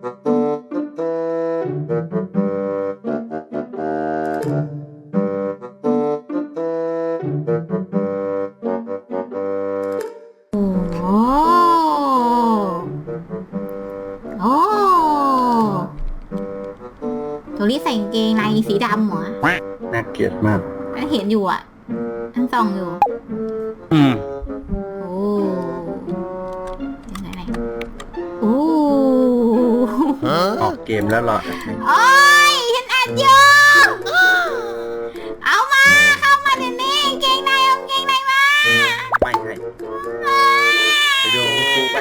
โอ้โหโอ้โทรี่ใส่กางเกงในสีดำเหรอน่าเกลียดมากอันเห็นอยู่อะ อันส่องอยู่ อืม เกมแล้วเหรอโอ้ยฉันอัดอยู่เอามาเข้ามาเดี๋ยวนี้กางเกงในเอากางเกงในมาไม่ให้ไปดูกูไป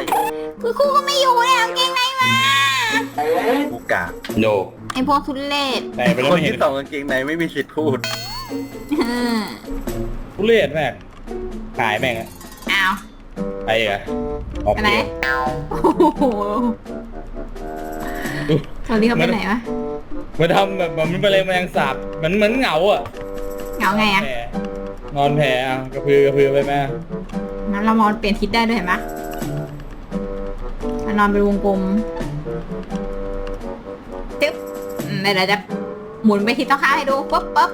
คือครูก็ไม่อยู่เนี่ยเอากางเกงในมากูกาโนไอพวกทุเรศแต่ไปแล้วคนไม่เห็นที่ส่องกางเกงในไม่มีสิทธิ์พูดเออทุเรศแม่งขายแม่งอะเอาไปเหรอออกอะไรเกมโอ้โห ตอนนี้เขาไปไหนวะมาทำแบบมันเป็นเลยแมลงสาบเหมือนเหมือนเหงาอะเหงาไงอะแผลนอนแผลอะกระพือกระพือไปแม่งั้นเรามองเปลี่ยนทิศได้ด้วยเห็นปะมานอนเป็นวงกลมตึ๊บอืมเดี๋ยวเราจะหมุนไปทิศต้องข้ามให้ดูปุ๊บปุ๊บ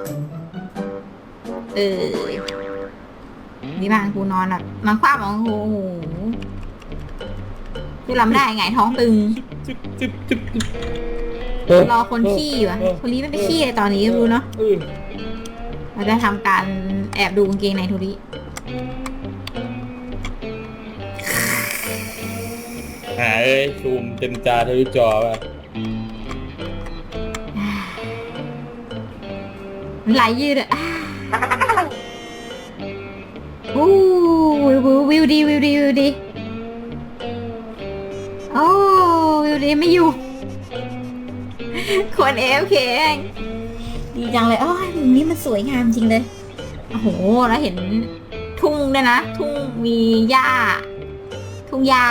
เออนี่บางกูนอนแบบนอนคว่ำอะโอ้โห คือรับไม่ได้ไงท้องตึงจึ๊บจึ๊บจึ๊บจึ๊บรอคนขี้อยู่อะโทรีไม่ไปขี้เลยตอนนี้ก็รู้เนาะเออเราจะทำการแอบดูกางเกงในโทรีหาเอ้ยซูมเต็มจาทะลุจอป่ะมันไหลยืดอะอ่าโอ้วิววิววิวดีวิวดีวิวดี วิวดีไม่อยู่ คนเอฟเคดีจังเลยโอ้ยมุมนี้มันสวยงามจริงเลย โอ้โห แล้วเห็นทุ่งด้วยนะ ทุ่งมีหญ้า ทุ่งหญ้า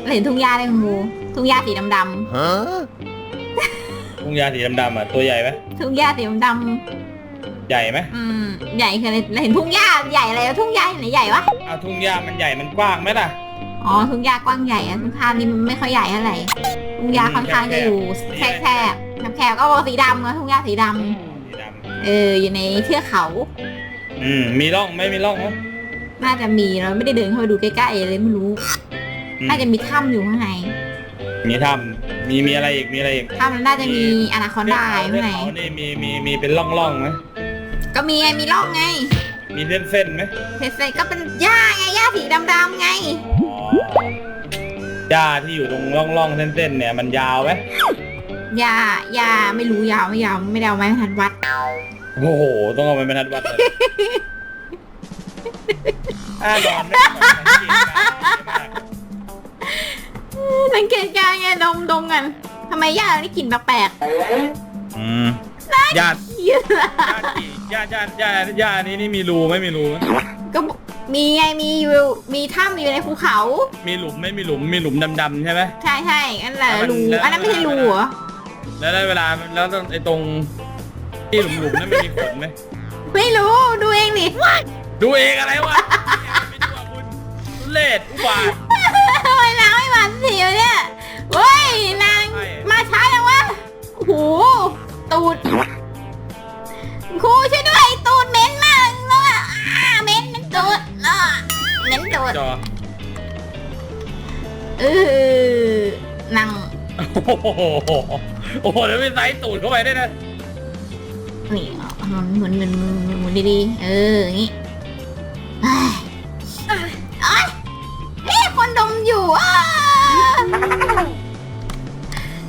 แล้วเห็นทุ่งหญ้าด้วยคุณครูทุ่งหญ้าสีดำทุ่งยาสีดำๆอะตัวใหญ่ไหมๆทุ่งหญ้าสีดำใหญ่ไหมๆอืม ใหญ่คืออะไรแล้วเห็นทุ่งหญ้าใหญ่อะไรวะทุ่งหญ้าไหนใหญ่วะ เอาทุ่งหญ้ามันใหญ่มันกว้างไหมล่ะ อ๋อทุ่งหญ้ากว้างใหญ่อะทุ่งท่านี่มันไม่ค่อยใหญ่เท่าไหร่ทุ่งหญ้าค่อนข้างจะอยู่แคบแคบแคบๆก็บอกสีดำนะทุ่งหญ้าสีดสีดำเอออยู่ในเทือกเขาำอืมมีร่องไหมมีร่องไหมน่าจะมีเราไม่ได้เดินเข้าไปดูใกล้ๆเลยไม่รู้ อืมน่าจะมีถ้ำอยู่ข้างในมีถ้ำมีมีอะไรอีกมีอะไรอีกถ้ำมันน่าจะมีอนาคอนดาอยู่ข้างในเทือกเขานี่มีมีมีเป็นร่องร่องๆไหมก็มีไงมีร่องไงมีเส้นเส้นๆไหมเสร็จๆก็เป็นหญ้าไงหญ้าสีดำๆไงอ๋อ หญ้าที่อยู่ตรงร่องร่องๆเส้นเส้นๆเนี่ยมันยาวไหมหญ้าหญ้าไม่รู้ยาวไม่ยาวไม่ได้เอาไม้บรรทัดวัดโอ้โห ต้องเอาไปบรรทัดวัดเลยอ่านอนไม่ต้องสังเกตการณ์มากสังเกตการณ์ไงดมดมกันทำไมหญ้านี่กลิ่นแปลกอืมญาติๆเหี้ยญาติญาติญาติญาติญาตินี้นี่มีรูไหมมีรูไหมก็ มีไงมีอยู่มีถ้ำอยู่ในภูเขา มีหลุมไหม่มีหลุมมีหลุมดำๆใช่ไหม ใช่ใช่อันแหละแล้วมันรูแล้ว อันนั้นไม่ใช่รูเหรอแล้วได้เวลาแล้วไอ้ตรงที่หลุมหลุมๆนั้นมันมีขนไหมไม่รู้ดูเองดิดูเองอะไรวะไม่ดูอะคุณทุเล่อุบาท ทำไมนางไม่มาสักทีวะเนี่ยเฮ้ยนางไม่มาช้าจังวะโอ้โหตูดครูช่วย จอเออนางโอ้โหโอ้โหแล้วไม่ไซส์ตูดเข้าไปได้วยนะนี่เอาหมุนหมุนหมุนหมุนหมุนดีๆ เอออย่างงี้เอ้ยเอ้ยเอ๊ะคนดมอยู่อะ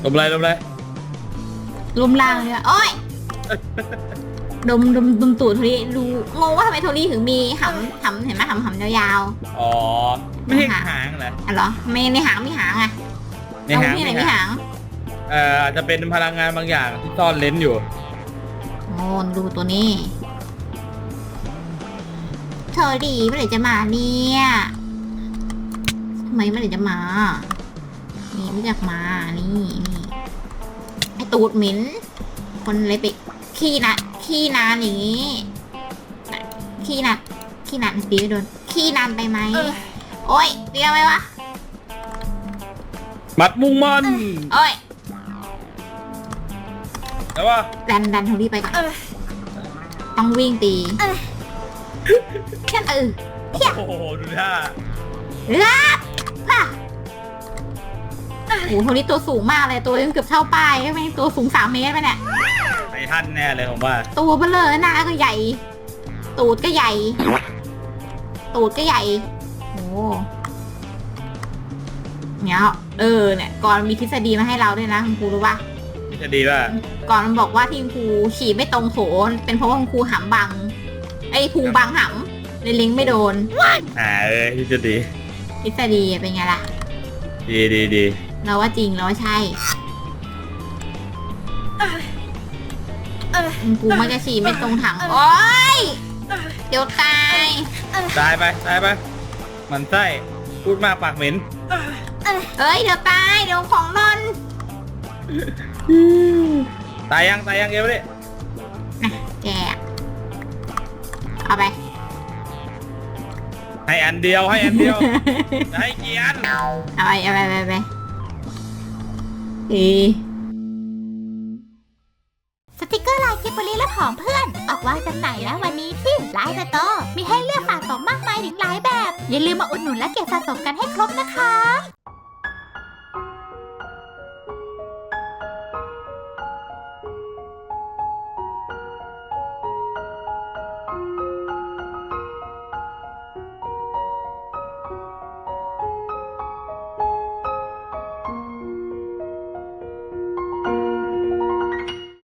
ลมอะไรลมอะไรลมล่างเลยอะโอ้ย ดมดมดมตูดโทรี่ดูงงว่าทำไมโทรี่ถึงมีหำหำเห็นไหมหำหำยาวอ๋อ ไม่ใช่หางเหรอๆอะเหรอไม่ในหางมีหางอะในหางตรงที่ไหนมีมีหางหางเอ่ออาจจะเป็นพลังงานบางอย่างที่ซ่อนเลนอยู่ โอ้ดูตัวนี้โทรี่เมื่อไหร่จะมาเนี่ยทำไมเมื่อไหร่จะมา นี่ไม่อยากมานี่นี่ไอตูดเหม็นคนเลยไปขี้นะ ขี้นานอย่างนี้ขี้นัดขี้นัดตีไม่โดนขี้นานไปไหมโอ้ยเรียกไหมวะมัดมุ่งมั่นโอ้ยแต่ว่าดันดันโทนี่ไปก่อนต้องวิ่งตีแค่นเออโอ้โหดูท่ารับล่ะโอ้โหโทนี่ตัวสูงมากเลยตัวยังเกือบเท่าป้ายใช่ไหมตัวสูงสามเมตรไปเนี่ยไททันแน่เลยผมว่า ตัวเบลอหน้าก็ใหญ่ ตูดก็ใหญ่ ตูดก็ใหญ่โอ้เนี่ยเออเนี่ยก่อนมีทฤษฎีมาให้เราด้วยนะคุณครูรู้ปะนี่จะดีว่าก่อนมันบอกว่าที่คุณครูฉีดไม่ตรงโถเป็นเพราะว่าคุณครูหำบัง ไอ้พุงบังหำเลยลิงก์ไม่โดนอ่าเออที่จะดีทฤษฎีเป็นไงล่ะ ดีดีดีเราว่าจริงเราว่าใช่ คุณครูมักจะฉีดไม่ตรงถัง โอ๊ย เดี๋ยวตาย ตายไปตายไปมันไส้พูดมากปากเหม็นเอ้ย เดี๋ยวตาย เดี๋ยวของนอน ตายยังตายยังเอวดิแจกเอาไป ให้อันเดียวให้อันเดียวให้เกียรติเอาไปเอาไปเอาไปเอาไปเอ สติกเกอร์ลายกิบบลีและผองเพื่อน ออกวางจำหน่ายแล้ววันนี้ที่ไลน์สตร์มีให้เลือกสะสมมากมายถึงหลายแบบ อย่าลืมมาอุดหนุนและเก็บสะสมกันให้ครบนะคะ